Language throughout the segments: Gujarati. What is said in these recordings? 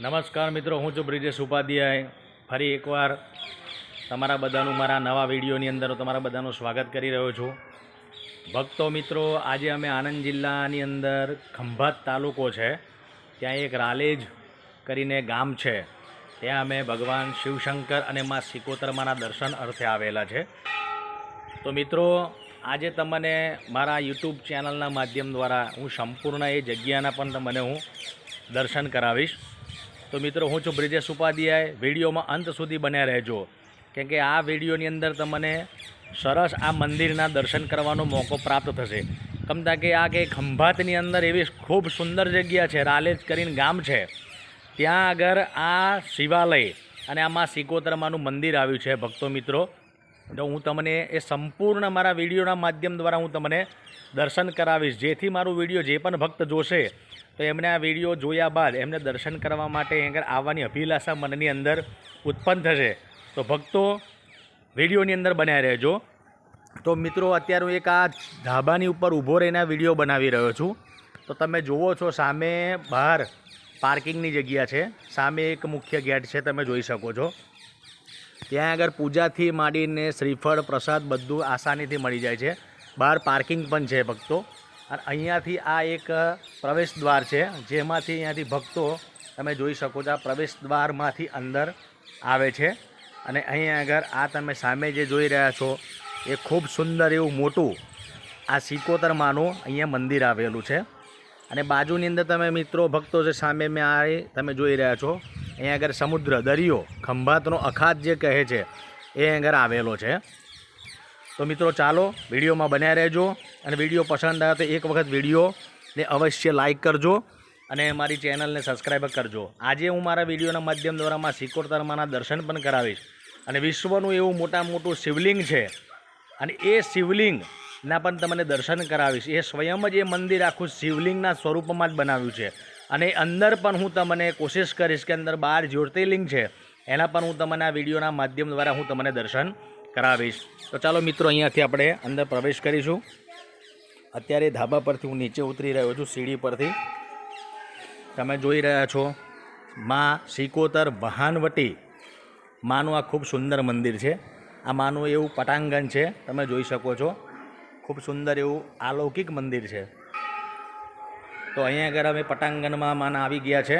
નમસ્કાર મિત્રો, હું છું બ્રિજેશ ઉપાધ્યાય. ફરી એકવાર તમારા બધાનું મારા નવા વિડીયોની અંદર હું તમારા બધાનું સ્વાગત કરી રહ્યો છું. ભક્તો મિત્રો, આજે અમે આણંદ જિલ્લાની અંદર ખંભાત તાલુકો છે. ત્યાં એક રાલેજ કરીને ગામ છે. ત્યાં અમે ભગવાન શિવશંકર અને મા સિકોતરમાના દર્શન અર્થે આવેલા છે. તો મિત્રો, આજે તમને મારા યુટ્યુબ ચેનલના માધ્યમ દ્વારા હું સંપૂર્ણ એ જગ્યાના પણ તમને હું દર્શન કરાવીશ. તો મિત્રો, હું છું બ્રિજેશ ઉપાધ્યાય. વિડીયોમાં અંત સુધી બન્યા રહેજો. કેમ કે આ વિડીયોની અંદર તમને સરસ આ મંદિરના દર્શન કરવાનો મોકો પ્રાપ્ત થશે. કમતા કે આ કે ખંભાતની અંદર એવી ખૂબ સુંદર જગ્યા છે, રાલેજ કરીને ગામ છે. ત્યાં આગળ આ શિવાલય અને આમાં સિકોતરમાનું મંદિર આવ્યું છે, ભક્તો મિત્રો. તો હું તમને એ સંપૂર્ણ મારા વિડીયોના માધ્યમ દ્વારા હું તમને દર્શન કરાવીશ. જેથી મારું વીડિયો જે પણ ભક્ત જોશે તો એમને આ વીડિયો જોયા બાદ એમને દર્શન કરવા માટે આગળ આવવાની અભિલાષા મનની અંદર ઉત્પન્ન થશે. તો ભક્તો, વિડીયોની અંદર બન્યા રહેજો. તો મિત્રો, અત્યારે હું એક આ ધાબાની ઉપર ઊભો રહીને વીડિયો બનાવી રહ્યો છું. તો તમે જુઓ છો, સામે બહાર પાર્કિંગની જગ્યા છે. સામે એક મુખ્ય ગેટ છે, તમે જોઈ શકો છો. ત્યાં આગળ પૂજાથી માંડીને શ્રીફળ, પ્રસાદ બધું આસાનીથી મળી જાય છે. બહાર પાર્કિંગ પણ છે ભક્તો. અને અહીંયાથી આ એક પ્રવેશ દ્વાર છે, જેમાંથી અહીંયાથી ભક્તો તમે જોઈ શકો છો આ પ્રવેશ દ્વારમાંથી અંદર આવે છે. અને અહીંયા આગળ આ તમે સામે જે જોઈ રહ્યા છો, એ ખૂબ સુંદર એવું મોટું આ સિકોતર માનું અહીંયા મંદિર આવેલું છે. અને બાજુની અંદર તમે મિત્રો ભક્તો છે સામે મેં આ તમે જોઈ રહ્યા છો, અહીંયા આગળ સમુદ્ર દરિયો ખંભાતનો અખાત જે કહે છે, એ આગળ આવેલો છે. તો મિત્રો ચાલો વિડીયોમાં બન્યા રહેજો અને વીડિયો પસંદ આવે તો એક વખત વિડીયોને અવશ્ય લાઇક કરજો અને મારી ચેનલને સબસ્ક્રાઈબ કરજો. આજે હું મારા વિડીયોના માધ્યમ દ્વારા માં સિકોતરમાના દર્શન પણ કરાવીશ અને વિશ્વનું એવું મોટા મોટું શિવલિંગ છે અને એ શિવલિંગના પણ તમને દર્શન કરાવીશ. એ સ્વયં જ એ મંદિર આખું શિવલિંગના સ્વરૂપમાં જ બનાવ્યું છે અને અંદર પણ હું તમને કોશિશ કરીશ કે અંદર બાર જ્યોતિર્લિંગ છે. એના પણ હું તમને આ વિડીયોના માધ્યમ દ્વારા હું તમને દર્શન કરાવીશ. તો ચાલો મિત્રો, અહીંયાથી આપણે અંદર પ્રવેશ કરીશું. અત્યારે ધાબા પરથી હું નીચે ઉતરી રહ્યો છું, સીડી પરથી. તમે જોઈ રહ્યા છો, માં સિકોતર વહાનવટી માનું આ ખૂબ સુંદર મંદિર છે. આ માનું એવું પટાંગણ છે, તમે જોઈ શકો છો. ખૂબ સુંદર એવું અલૌકિક મંદિર છે. તો અહીંયા આગળ અમે પટાંગણમાં માના આવી ગયા છે.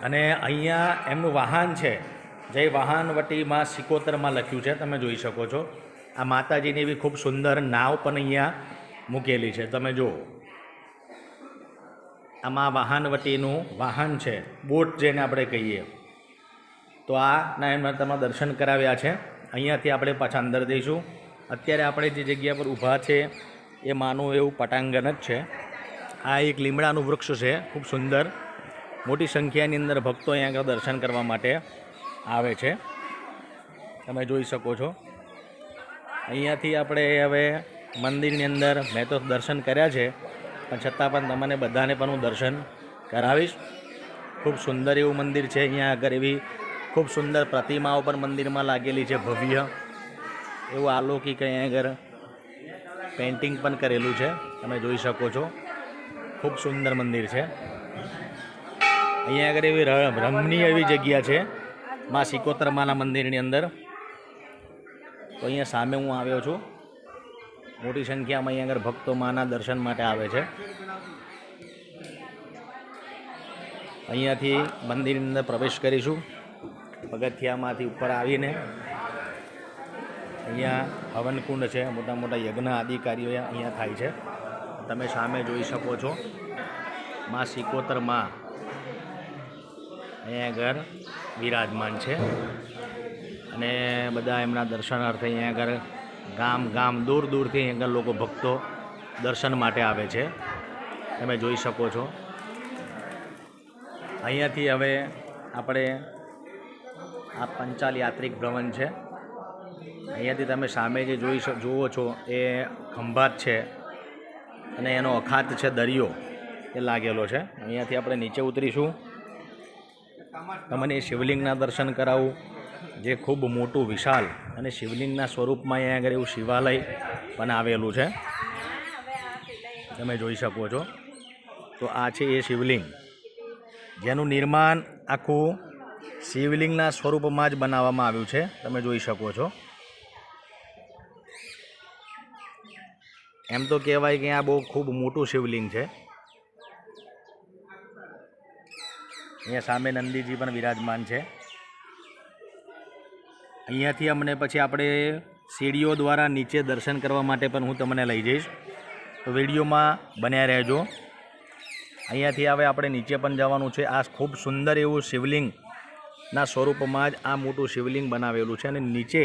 અને અહીંયા એમનું વાહન છે. જય વાહનવટીમાં સિકોતરમાં લખ્યું છે, તમે જોઈ શકો છો. આ માતાજીની એવી ખૂબ સુંદર નાવ પણ અહીંયા મૂકેલી છે. તમે જુઓ. આમાં વાહનવટીનું વાહન છે, બોટ જેને આપણે કહીએ. તો આ ના તમારા દર્શન કરાવ્યા છે. અહીંયાથી આપણે પાછા અંદર જઈશું. અત્યારે આપણે જે જગ્યા પર ઊભા છે, એ માનું એવું પટાંગણ જ છે. આ એક લીમડાનું વૃક્ષ છે, ખૂબ સુંદર. મોટી સંખ્યાની અંદર ભક્તો અહીંયા દર્શન કરવા માટે આવે છે. તમે જોઈ શકો છો. અહીંયાથી આપણે હવે મંદિરની અંદર મેં તો દર્શન કર્યા છે, પણ છતાં પણ તમને બધાને પણ હું દર્શન કરાવીશ. ખૂબ સુંદર એવું મંદિર છે અહીંયા આગળ, એવી ખૂબ સુંદર પ્રતિમાઓ પણ મંદિરમાં લાગેલી છે, ભવ્ય. એવું આલૌકિક અહીંયા આગળ પેઇન્ટિંગ પણ કરેલું છે, તમે જોઈ શકો છો. ખૂબ સુંદર મંદિર છે. અહીંયા આગળ એવી રમણીય એવી જગ્યા છે. મા સિકોતરમાના મંદિરની અંદર. તો અહીંયા સામે હું આવ્યો છું. મોટી સંખ્યામાં અહીંયા આગળ ભક્તો માના દર્શન માટે આવે છે. અહીંયાથી મંદિરની અંદર પ્રવેશ કરીશું. પગથિયામાંથી ઉપર આવીને અહીંયા હવનકુંડ છે. મોટા મોટા યજ્ઞ અધિકારીઓ અહીંયા થાય છે. તમે સામે જોઈ શકો છો. માં સિકોતરમાં અહીંયા આગળ વિરાજમાન છે. અને બધા એમના દર્શનાર્થે અહીંયા આગળ ગામ ગામ દૂર દૂરથી અહીંયા લોકો ભક્તો દર્શન માટે આવે છે. તમે જોઈ શકો છો. અહીંયાથી હવે આપણે આ પંચાલ યાત્રિક ભ્રમણ છે. અહીંયાથી તમે સામે જે જોઈ જુઓ છો એ ખંભાત છે. અને એનો અખાત છે દરિયો એ લાગેલો છે. અહીંયાથી આપણે નીચે ઉતરીશું. તમને શિવલિંગના દર્શન કરાવું, જે ખૂબ મોટું વિશાલ અને શિવલિંગના સ્વરૂપમાં અહીંયા આગળ એવું શિવાલય પણ આવેલું છે. તમે જોઈ શકો છો. તો આ છે એ શિવલિંગ. જેનું નિર્માણ આખું શિવલિંગના સ્વરૂપમાં જ બનાવવામાં આવ્યું છે. તમે જોઈ શકો છો. એમ તો કહેવાય કે આ બહુ ખૂબ મોટું શિવલિંગ છે. અહીંયા સામે નંદીજી પણ વિરાજમાન છે. અહીંયાથી અમને પછી આપણે સીડીઓ દ્વારા નીચે દર્શન કરવા માટે પણ હું તમને લઈ જઈશ. તો વિડીયોમાં બન્યા રહેજો. અહીંયાથી હવે આપણે નીચે પણ જવાનું છે. આ ખૂબ સુંદર એવું શિવલિંગના સ્વરૂપમાં જ આ મોટું શિવલિંગ બનાવેલું છે અને નીચે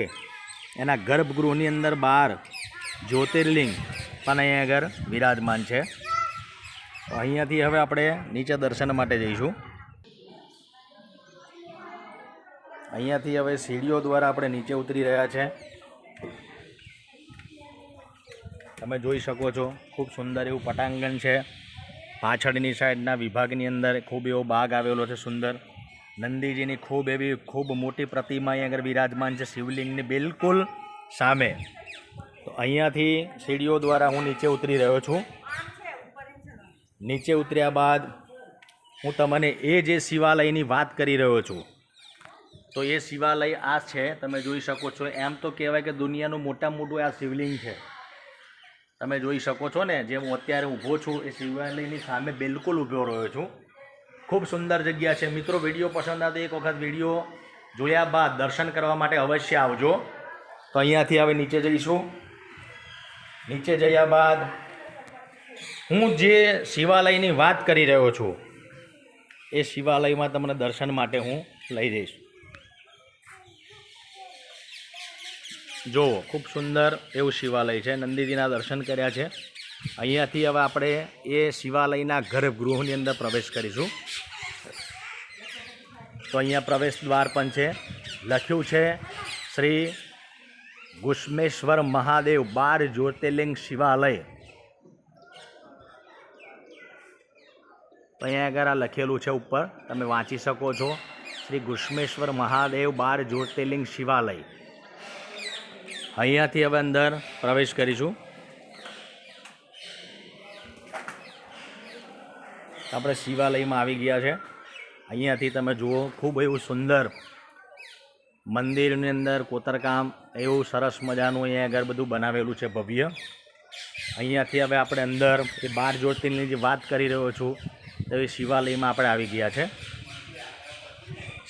એના ગર્ભગૃહની અંદર બહાર જ્યોતિર્લિંગ પણ અહીંયા આગળ વિરાજમાન છે. અહીંયાથી હવે આપણે નીચે દર્શન માટે જઈશું. અહીંયાથી હવે સીડીઓ દ્વારા આપણે નીચે ઉતરી રહ્યા છે. તમે જોઈ શકો છો, ખૂબ સુંદર એવું પટાંગણ છે. પાછળની સાઈડના વિભાગની અંદર ખૂબ એવો બાગ આવેલો છે સુંદર. નંદીજીની ખૂબ એવી ખૂબ મોટી પ્રતિમા અહીં આગળ વિરાજમાન છે શિવલિંગની બિલકુલ સામે. તો અહીંયાથી સીડીઓ દ્વારા હું નીચે ઉતરી રહ્યો છું. નીચે ઉતર્યા બાદ હું તમને એ જે શિવાલયની વાત કરી રહ્યો છું તો એ શિવાલય આ છે, તમે જોઈ શકો છો. એમ તો કહેવાય કે દુનિયાનું મોટા મોટું આ શિવલિંગ છે. તમે જોઈ શકો છો ને જે હું અત્યારે ઊભો છું, એ શિવાલયની સામે બિલકુલ ઊભો રહ્યો છું. ખૂબ સુંદર જગ્યા છે. મિત્રો, વીડિયો પસંદ આવે એક વખત વીડિયો જોયા બાદ દર્શન કરવા માટે અવશ્ય આવજો. તો અહીંયાથી હવે નીચે જઈશું. નીચે જયા બાદ હું જે શિવાલયની વાત કરી રહ્યો છું, એ શિવાલયમાં તમને દર્શન માટે હું લઈ જઈશ. જુઓ, ખૂબ સુંદર એવું શિવાલય છે. નંદીજીના દર્શન કર્યા છે. અહીંયાથી હવે આપણે એ શિવાલયના ગર્ભગૃહની અંદર પ્રવેશ કરીશું. તો અહીંયા પ્રવેશ દ્વાર પણ છે. લખ્યું છે, શ્રી ગુષ્મેશ્વર મહાદેવ બાર જ્યોતિર્લિંગ શિવાલય. તો અહીંયા આગળ આ લખેલું છે ઉપર. તમે વાંચી શકો છો. શ્રી ગુષ્મેશ્વર મહાદેવ બાર જ્યોતિર્લિંગ શિવાલય. અહીંયાથી હવે અંદર પ્રવેશ કરીશું. આપણે શિવાલયમાં આવી ગયા છે. અહીંયાથી તમે જુઓ, ખૂબ એવું સુંદર મંદિરની અંદર કોતરકામ, એવું સરસ મજાનું અહીંયા આગળ બધું બનાવેલું છે ભવ્ય. અહીંયાથી હવે આપણે અંદર એ બાર જ્યોતિર્લિંગની જે વાત કરી રહ્યો છું, તો એ શિવાલયમાં આપણે આવી ગયા છે.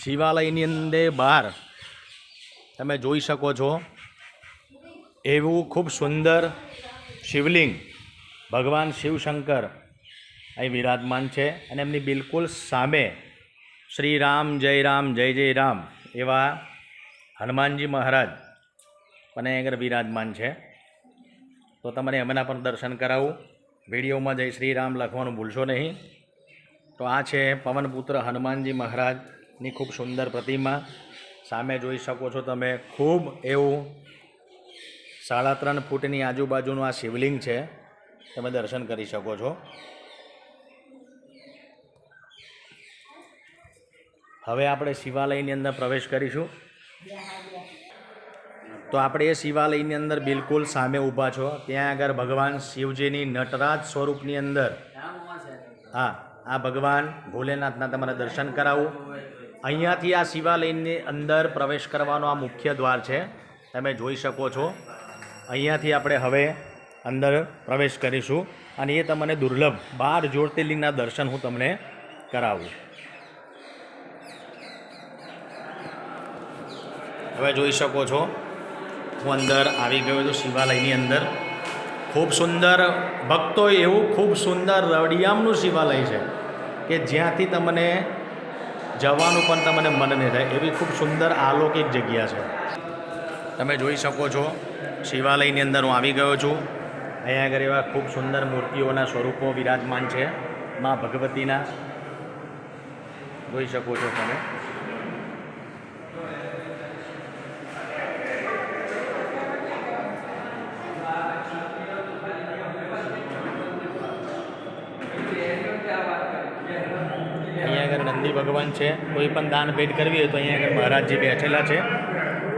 શિવાલયની અંદર બહાર તમે જોઈ શકો છો એવું ખૂબ સુંદર શિવલિંગ ભગવાન શિવશંકર અહીં વિરાજમાન છે અને એમની બિલકુલ સામે શ્રી રામ, જય રામ, જય જય રામ એવા હનુમાનજી મહારાજ પણ અહીં આગળ વિરાજમાન છે. તો તમારે એમના પણ દર્શન કરાવું. વિડીયોમાં જય શ્રી રામ લખવાનું ભૂલશો નહીં. તો આ છે પવનપુત્ર હનુમાનજી મહારાજની ખૂબ સુંદર પ્રતિમા. સામે જોઈ શકો છો તમે ખૂબ એવું સાડા ત્રણ ફૂટની આજુબાજુનું આ શિવલિંગ છે, તમે દર્શન કરી શકો છો. હવે આપણે શિવાલયની અંદર પ્રવેશ કરીશું. તો આપણે એ શિવાલયની અંદર બિલકુલ સામે ઊભા છો. ત્યાં આગળ ભગવાન શિવજીની નટરાજ સ્વરૂપની અંદર હા, આ ભગવાન ભોલેનાથના તમારે દર્શન કરાવું. અહીંયાથી આ શિવાલયની અંદર પ્રવેશ કરવાનો આ મુખ્ય દ્વાર છે. તમે જોઈ શકો છો. અહીંયાથી આપણે હવે અંદર પ્રવેશ કરીશું અને એ તમને દુર્લભ બાર જ્યોતિર્લિંગના દર્શન હું તમને કરાવું. હવે જોઈ શકો છો, હું અંદર આવી ગયો છું શિવાલયની અંદર. ખૂબ સુંદર ભક્તો એવું ખૂબ સુંદર રડિયામનું શિવાલય છે કે જ્યાંથી તમને જવાનું પણ તમને મન નહીં થાય. એવી ખૂબ સુંદર અલૌકિક જગ્યા છે. તમે જોઈ શકો છો શિવાલયની અંદર હું આવી ગયો છું. અહીંયા આગળ એવા ખૂબ સુંદર મૂર્તિઓના સ્વરૂપો વિરાજમાન છે. મા ભગવતીના. જોઈ શકો છો તમે. અહીંયા આગળ નંદી ભગવાન છે. કોઈ પણ દાન ભેટ કરવી હોય તો અહીંયા આગળ મહારાજજી બેઠેલા છે.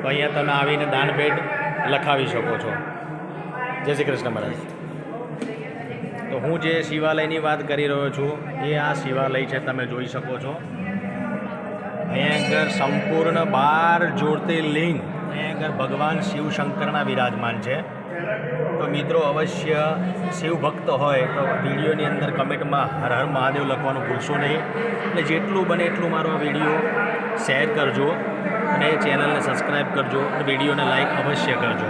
તો અહીંયા તમે આવીને દાન ભેટ લખાવી શકો છો. જય શ્રી કૃષ્ણ મહારાજ. તો હું જે શિવાલયની વાત કરી રહ્યો છું, એ આ શિવાલય છે, તમે જોઈ શકો છો. અહીંયા આગળ સંપૂર્ણ બાર જ્યોતિર્લિંગ, અહીંયા આગળ ભગવાન શિવશંકરના વિરાજમાન છે. તો મિત્રો અવશ્ય શિવ ભક્ત હોય તો વિડીયોની અંદર કમેન્ટમાં હર હર મહાદેવ લખવાનું ભૂલશો નહીં. એટલે જેટલું બને એટલું મારો આ વીડિયો શેર કરજો અને ચેનલને સબસ્ક્રાઈબ કરજો અને વિડીયોને લાઈક અવશ્ય કરજો.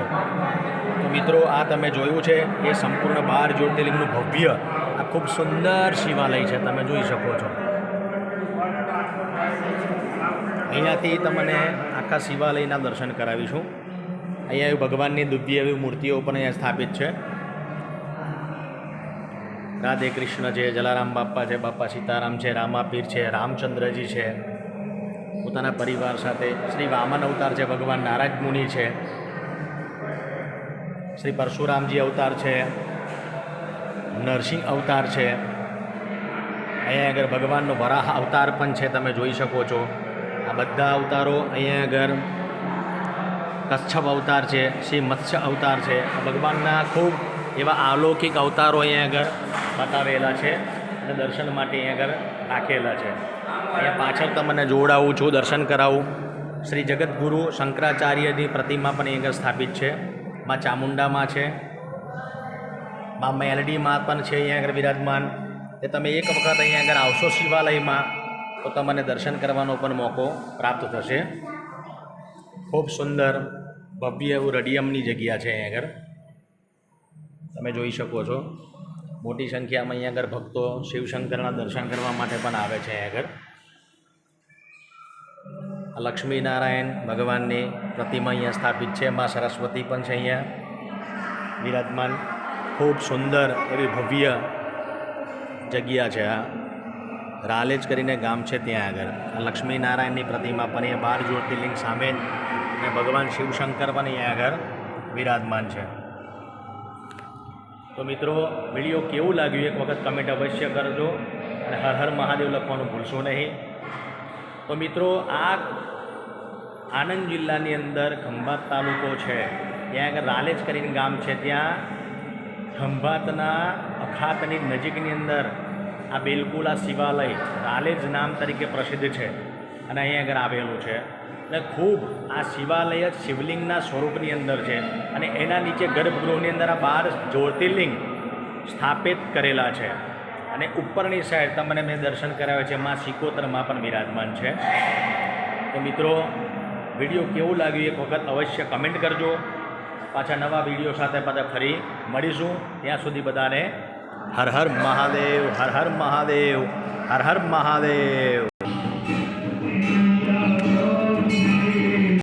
તો મિત્રો આ તમે જોયું છે એ સંપૂર્ણ બાર જ્યોતિર્લિંગનું ભવ્ય, આ ખૂબ સુંદર શિવાલય છે તમે જોઈ શકો છો. અહીંયાથી તમને આખા શિવાલયના દર્શન કરાવીશું. અહીંયા ભગવાનની દિવ્ય એવી મૂર્તિઓ પણ અહીંયા સ્થાપિત છે. રાધે કૃષ્ણ છે, જલારામ બાપા છે બાપા સીતારામ છે, રામાપીર છે, રામચંદ્રજી છે. પોતાના પરિવાર સાથે શ્રી વામન અવતાર છે, ભગવાન નારાજ મુનિ છે. શ્રી પરશુરામજી અવતાર છે. નરસિંહ અવતાર છે. અહીંયા આગળ ભગવાનનો વરાહ અવતાર પણ છે, તમે જોઈ શકો છો. આ બધા અવતારો અહીંયા આગળ કચ્છપ અવતાર છે, શ્રી મત્સ્ય અવતાર છે. ભગવાનના ખૂબ એવા અલૌકિક અવતારો અહીંયા આગળ બતાવેલા છે અને દર્શન માટે અહીંયા આગળ રાખેલા છે. અહીંયા પાછળ તમને જોડાવું છું, દર્શન કરાવું. શ્રી જગતગુરુ શંકરાચાર્યની પ્રતિમા પણ અહીંયા આગળ સ્થાપિત છે. માં ચામુંડામાં છે. માં મેલડીમાં પણ છે અહીંયા આગળ વિરાજમાન. એ તમે એક વખત અહીંયા આગળ આવશો શિવાલયમાં, તો તમને દર્શન કરવાનો પણ મોકો પ્રાપ્ત થશે. ખૂબ સુંદર ભવ્ય એવું રડિયમની જગ્યા છે અહીં આગળ. તમે જોઈ શકો છો. મોટી સંખ્યામાં અહીંયા આગળ ભક્તો શિવશંકરના દર્શન કરવા માટે પણ આવે છે અહીં આગળ. લક્ષ્મીનારાયણ ભગવાનની પ્રતિમા અહીંયા સ્થાપિત છે. મા સરસ્વતી પણ છે અહીંયા. વિરાજમાન. ખૂબ સુંદર એવી ભવ્ય જગ્યા છે આ. રાલેજ કરીને ગામ છે ત્યાં આગળ. લક્ષ્મીનારાયણની પ્રતિમા પણ અહીંયા બાર જ્યોતિર્લિંગ સામે અને ભગવાન શિવશંકર પણ અહીંયા આગળ વિરાજમાન છે. તો મિત્રો, વીડિયો કેવું લાગ્યું? એક વખત કમેન્ટ અવશ્ય કરજો અને હર હર મહાદેવ લખવાનું ભૂલશો નહીં. તો મિત્રો, આ આણંદ જિલ્લાની અંદર ખંભાત તાલુકો છે. ત્યાં આગળ રાલેજ કરીને ગામ છે. ત્યાં ખંભાતના અખાતની નજીકની અંદર આ બિલકુલ આ શિવાલય રાલેજ નામ તરીકે પ્રસિદ્ધ છે. અને અહીંયા આગળ આવેલું છે. એટલે ખૂબ આ શિવાલય જ શિવલિંગના સ્વરૂપની અંદર છે. અને એના નીચે ગર્ભગૃહની અંદર આ બાર જ્યોતિર્લિંગ સ્થાપિત કરેલા છે. અને ઉપરની સાઈડ તમને મેં દર્શન કરાવ્યા છે. માં સિકોતરમાં પણ બિરાજમાન છે. તો મિત્રો, વીડિયો કેવું લાગ્યું એક વખત અવશ્ય કમેન્ટ કરજો. પાછા નવા વીડિયો સાથે પાછા ફરી મળીશું. ત્યાં સુધી બધાને હર હર મહાદેવ, હર હર મહાદેવ, હર હર મહાદેવ.